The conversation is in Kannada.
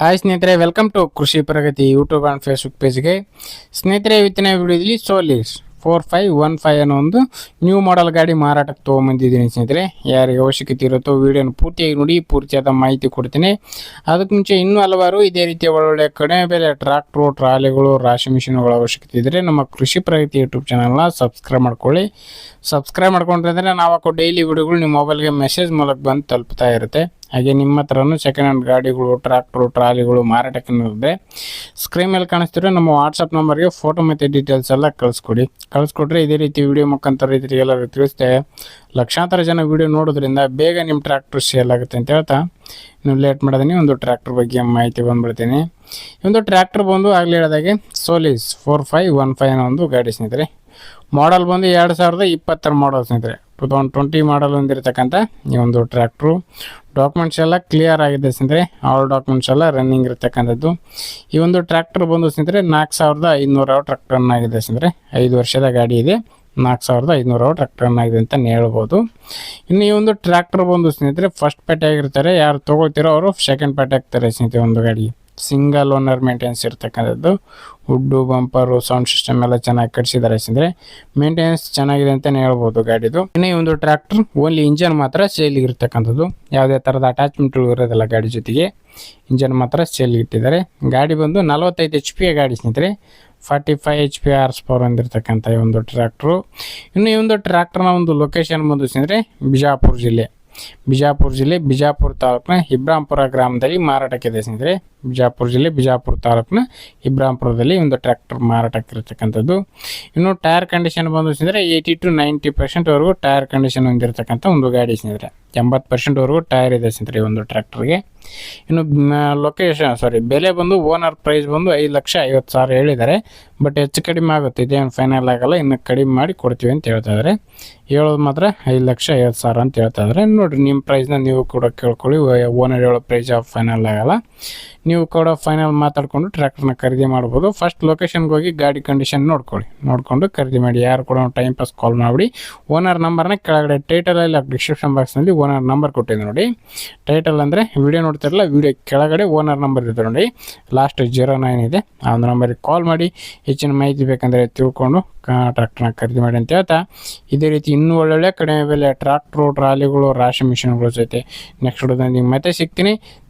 ಹಾಯ್ ಸ್ನೇಹಿತರೆ welcome to Krishi Pragati YouTube and Facebook ಪೇಜ್ಗೆ ಸ್ನೇಹಿತರೆ, ಇವತ್ತಿನ ವಿಡಿಯೋದಲ್ಲಿ Solis four five one five ಅನ್ನೋ ಒಂದು ನ್ಯೂ ಮಾಡೆಲ್ ಗಾಡಿ ಮಾರಾಟಕ್ಕೆ ತೊಗೊಂಬಂದಿದ್ದೀನಿ ಸ್ನೇಹಿತರೆ. ಯಾರಿಗೆ ಅವಶ್ಯಕತೆ ಇರುತ್ತೋ ವಿಡಿಯೋನ ಪೂರ್ತಿಯಾಗಿ ನೋಡಿ, ಪೂರ್ತಿಯಾದ ಮಾಹಿತಿ ಕೊಡ್ತೀನಿ. ಅದಕ್ಕೆ ಮುಂಚೆ ಇನ್ನೂ ಹಲವಾರು ಇದೇ ರೀತಿಯ ಒಳ್ಳೊಳ್ಳೆ ಕಡಿಮೆ ಬೆಲೆ ಟ್ರ್ಯಾಕ್ಟ್ರು ಟ್ರಾಲಿಗಳು, ರಾಶಿ ಮಿಷಿನ್ಗಳ ಅವಶ್ಯಕತೆ ಇದ್ದರೆ ನಮ್ಮ ಕೃಷಿ ಪ್ರಗತಿ ಯೂಟ್ಯೂಬ್ ಚಾನಲ್ನ ಸಬ್ಸ್ಕ್ರೈಬ್ ಮಾಡ್ಕೊಳ್ಳಿ. ಸಬ್ಸ್ಕ್ರೈಬ್ ಮಾಡ್ಕೊಂಡ್ರೆ ನಾವು ಹಾಕೋ ಡೈಲಿ ವಿಡಿಯೋಗಳು ನಿಮ್ಮ ಮೊಬೈಲ್ಗೆ ಮೆಸೇಜ್ ಮೂಲಕ ಬಂದು ತಲುಪ್ತಾ ಇರುತ್ತೆ. ಹಾಗೆ ನಿಮ್ಮ ಹತ್ರನೂ ಸೆಕೆಂಡ್ ಹ್ಯಾಂಡ್ ಗಾಡಿಗಳು ಟ್ರ್ಯಾಕ್ಟ್ರು ಟ್ರಾಲಿಗಳು, ಮಾರಾಟಕ್ಕೆ ಇರುತ್ತೆ ಸ್ಕ್ರೀನ್ ಮೇಲೆ ಕಾಣಿಸ್ತಿದ್ರೆ ನಮ್ಮ ವಾಟ್ಸಪ್ ನಂಬರ್ಗೆ ಫೋಟೋ ಮತ್ತು ಡೀಟೇಲ್ಸ್ ಎಲ್ಲ ಕಳಿಸ್ಕೊಡಿ. ಕಳಿಸ್ಕೊಟ್ರೆ ಇದೇ ರೀತಿ ವಿಡಿಯೋ ಮುಖಾಂತರ ರೀತಿ ಎಲ್ಲರೂ ತಿಳಿಸ್ತೇವೆ ಲಕ್ಷಾಂತರ ಜನ ವಿಡಿಯೋ ನೋಡೋದ್ರಿಂದ ಬೇಗ ನಿಮ್ಮ ಟ್ರ್ಯಾಕ್ಟ್ರ್ ಸೇಲ್ ಆಗುತ್ತೆ ಅಂತ ಹೇಳ್ತಾ. ನೀವು ಲೇಟ್ ಮಾಡಿದೀನಿ ಒಂದು ಟ್ರ್ಯಾಕ್ಟ್ರ್ ಬಗ್ಗೆ ಮಾಹಿತಿ ಬಂದುಬಿಡ್ತೀನಿ. ಒಂದು ಟ್ರ್ಯಾಕ್ಟರ್ ಬಂದು ಆಗಲೇ ಹೇಳಿದಾಗೆ Solis four five one five ಅನ್ನೋ ಒಂದು ಗಾಡಿ ಸ್ನೇಹಿತರೆ. ಮಾಡಲ್ ಬಂದು ಎರಡು ಸಾವಿರದ ಇಪ್ಪತ್ತರ ಮಾಡಲ್ ಸ್ನೇಹಿತರೆ. ಟು ತೌಸಂಡ್ ಟ್ವೆಂಟಿ ಮಾಡಲ್ ಹೊಂದಿರತಕ್ಕಂಥ ಈ ಒಂದು ಟ್ರ್ಯಾಕ್ಟ್ರು ಡಾಕ್ಯುಮೆಂಟ್ಸ್ ಎಲ್ಲ ಕ್ಲಿಯರ್ ಆಗಿದೆ ಸ್ನೇಹಿತರೆ. ಆಲ್ ಡಾಕ್ಯುಮೆಂಟ್ಸ್ ಎಲ್ಲ ರನ್ನಿಂಗ್ ಇರತಕ್ಕಂಥದ್ದು. ಈ ಒಂದು ಟ್ರ್ಯಾಕ್ಟರ್ ಬಂದು ಸ್ನೇಹಿತರೆ, ನಾಲ್ಕು ಸಾವಿರದ ಐದುನೂರು ಟ್ರ್ಯಾಕ್ಟರ್ ಆಗಿದೆ ಸ್ನೇಹಿತರೆ. ಐದು ವರ್ಷದ ಗಾಡಿ ಇದೆ. ನಾಲ್ಕು ಸಾವಿರದ ಐದುನೂರು ಟ್ರ್ಯಾಕ್ಟರ್ ರನ್ ಆಗಿದೆ ಅಂತ ಹೇಳ್ಬೋದು. ಇನ್ನು ಈ ಒಂದು ಟ್ರ್ಯಾಕ್ಟರ್ ಬಂದು ಸ್ನೇಹಿತರೆ ಫಸ್ಟ್ ಪೇಟೆ ಆಗಿರ್ತಾರೆ ಯಾರು ತೊಗೊಳ್ತಿರೋ ಅವರು ಸೆಕೆಂಡ್ ಪೇಟೆ ಆಗ್ತಾರೆ ಸ್ನೇಹಿತರೆ ಒಂದು ಗಾಡಿ. ಸಿಂಗಲ್ ಓನರ್ ಮೇಂಟೆನೆನ್ಸ್ ಇರ್ತಕ್ಕಂಥದ್ದು. ಹುಡ್ಡು ಬಂಪರು ಸೌಂಡ್ ಸಿಸ್ಟಮ್ ಎಲ್ಲ ಚೆನ್ನಾಗಿ ಕಟ್ಸಿದ್ದಾರೆ ಅಂದರೆ ಮೇಂಟೆನೆನ್ಸ್ ಚೆನ್ನಾಗಿದೆ ಅಂತಲೇ ಹೇಳ್ಬೋದು ಗಾಡಿದು. ಇನ್ನೇ ಒಂದು ಟ್ರ್ಯಾಕ್ಟರ್ ಓನ್ಲಿ ಇಂಜನ್ ಮಾತ್ರ ಸೇಲಿಗೆ ಇರ್ತಕ್ಕಂಥದ್ದು. ಯಾವುದೇ ಥರದ ಅಟ್ಯಾಚ್ಮೆಂಟ್ಗಳು ಇರೋದಿಲ್ಲ ಗಾಡಿ ಜೊತೆಗೆ. ಇಂಜನ್ ಮಾತ್ರ ಸೇಲ್ ಇಟ್ಟಿದ್ದಾರೆ. ಗಾಡಿ ಬಂದು ನಲವತ್ತೈದು ಎಚ್ ಪಿ ಗಾಡಿ ಸ್ನೇಹಿತರೆ. Forty five H P horse power ಹೊಂದಿರತಕ್ಕಂಥ ಈ ಒಂದು ಟ್ರ್ಯಾಕ್ಟ್ರು ಇನ್ನು ಈ ಒಂದು ಟ್ರ್ಯಾಕ್ಟರ್ನ ಒಂದು ಲೊಕೇಶನ್ ಬಂದು ಸ್ನೇಹಿತರೆ, ಬಿಜಾಪುರ ಜಿಲ್ಲೆ. ಬಿಜಾಪುರ ಜಿಲ್ಲೆ ಬಿಜಾಪುರ ತಾಲೂಕಿನ ಇಬ್ರಾಂಪುರ ಗ್ರಾಮದಲ್ಲಿ ಮಾರಾಟಕ್ಕಿದೆ ಸ್ನೇಹಿತರೆ. ಬಿಜಾಪುರ ಜಿಲ್ಲೆ, ಬಿಜಾಪುರ ತಾಲೂಕಿನ ಇಬ್ರಾಂಪುರದಲ್ಲಿ ಒಂದು ಟ್ರ್ಯಾಕ್ಟರ್ ಮಾರಾಟಕ್ಕಿರ್ತಕ್ಕಂಥದ್ದು ಇನ್ನು ಟೈರ್ ಕಂಡೀಷನ್ ಬಂದು ಸಿಂದರೆ ಏಯ್ಟಿ ಟು ನೈಂಟಿ ಪರ್ಸೆಂಟ್ವರೆಗೂ ಟೈರ್ ಕಂಡೀಷನ್ ಹೊಂದಿರತಕ್ಕಂಥ ಒಂದು ಗಾಡಿ ಸಿಂದರೆ ಎಂಬತ್ತು ಪರ್ಸೆಂಟ್ವರೆಗೂ ಟೈರ್ ಇದೆ ಸಿಂದರೆ ಈ ಒಂದು ಟ್ರ್ಯಾಕ್ಟರ್ಗೆ. ಇನ್ನು ಲೊಕೇಶನ್ ಸಾರಿ ಬೆಲೆ ಬಂದು ಓನರ್ ಪ್ರೈಸ್ ಬಂದು ಐದು ಲಕ್ಷ ಐವತ್ತು ಸಾವಿರ ಹೇಳಿದ್ದಾರೆ. ಬಟ್ ಹೆಚ್ಚು ಕಡಿಮೆ ಆಗುತ್ತೆ. ಇದೇನು ಫೈನಲ್ ಆಗೋಲ್ಲ. ಇನ್ನು ಕಡಿಮೆ ಮಾಡಿ ಕೊಡ್ತೀವಿ ಅಂತ ಹೇಳ್ತಾ ಇದ್ದಾರೆ ಹೇಳೋದು ಮಾತ್ರ ಐದು ಲಕ್ಷ ಐವತ್ತು ಸಾವಿರ ಅಂತ ಹೇಳ್ತಾ ಇದ್ದಾರೆ ನೋಡಿರಿ, ನಿಮ್ಮ ಪ್ರೈಸ್ನ ನೀವು ಕೂಡ ಕೇಳ್ಕೊಳ್ಳಿ. ಓನರ್ ಹೇಳೋ ಪ್ರೈಸ್ ಫೈನಲ್ ಆಗಲ್ಲ. ನೀವು ಕೂಡ ಫೈನಲ್ ಮಾತಾಡಿಕೊಂಡು ಟ್ರ್ಯಾಕ್ಟರ್ನ ಖರೀದಿ ಮಾಡ್ಬೋದು. ಫಸ್ಟ್ ಲೊಕೇಶನ್ಗೆ ಹೋಗಿ ಗಾಡಿ ಕಂಡೀಷನ್ ನೋಡ್ಕೊಳ್ಳಿ. ನೋಡಿಕೊಂಡು ಖರೀದಿ ಮಾಡಿ. ಯಾರು ಕೂಡ ಟೈಮ್ ಪಾಸ್ ಕಾಲ್ ಮಾಡಿ ಓನರ್ ನಂಬರ್ನ ಕೆಳಗಡೆ ಟೈಟಲಲ್ಲಿ ಡಿಸ್ಕ್ರಿಪ್ಷನ್ ಬಾಕ್ಸ್ನಲ್ಲಿ ಓನರ್ ನಂಬರ್ ಕೊಟ್ಟಿದ್ದೆ ನೋಡಿ. ಟೈಟಲ್ ಅಂದರೆ ವಿಡಿಯೋ ನೋಡ್ತಿರಲ್ಲ ವಿಡಿಯೋ ಕೆಳಗಡೆ ಓನರ್ ನಂಬರ್ ಇದೆ ನೋಡಿ. ಲಾಸ್ಟ್ ಜೀರೋ ನೈನ್ ಇದೆ. ಆ ಒಂದು ನಂಬರಿಗೆ ಕಾಲ್ ಮಾಡಿ. ಹೆಚ್ಚಿನ ಮಾಹಿತಿ ಬೇಕಂದರೆ ತಿಳ್ಕೊಂಡು ಟ್ರ್ಯಾಕ್ಟರ್ನ ಖರೀದಿ ಮಾಡಿ ಅಂತ ಹೇಳ್ತಾ. ಇದೇ ರೀತಿ ಇನ್ನೂ ಒಳ್ಳೊಳ್ಳೆ ಕಡಿಮೆ ಬೆಲೆ ಟ್ರ್ಯಾಕ್ಟ್ರು ಟ್ರಾಲಿಗಳು ರಾಶಿ ಮಿಷಿನ್ಗಳು ಜೊತೆ ನೆಕ್ಸ್ಟ್ ವಿಡಿಯೋದಲ್ಲಿ ಮತ್ತೆ ಸಿಗ್ತೀನಿ.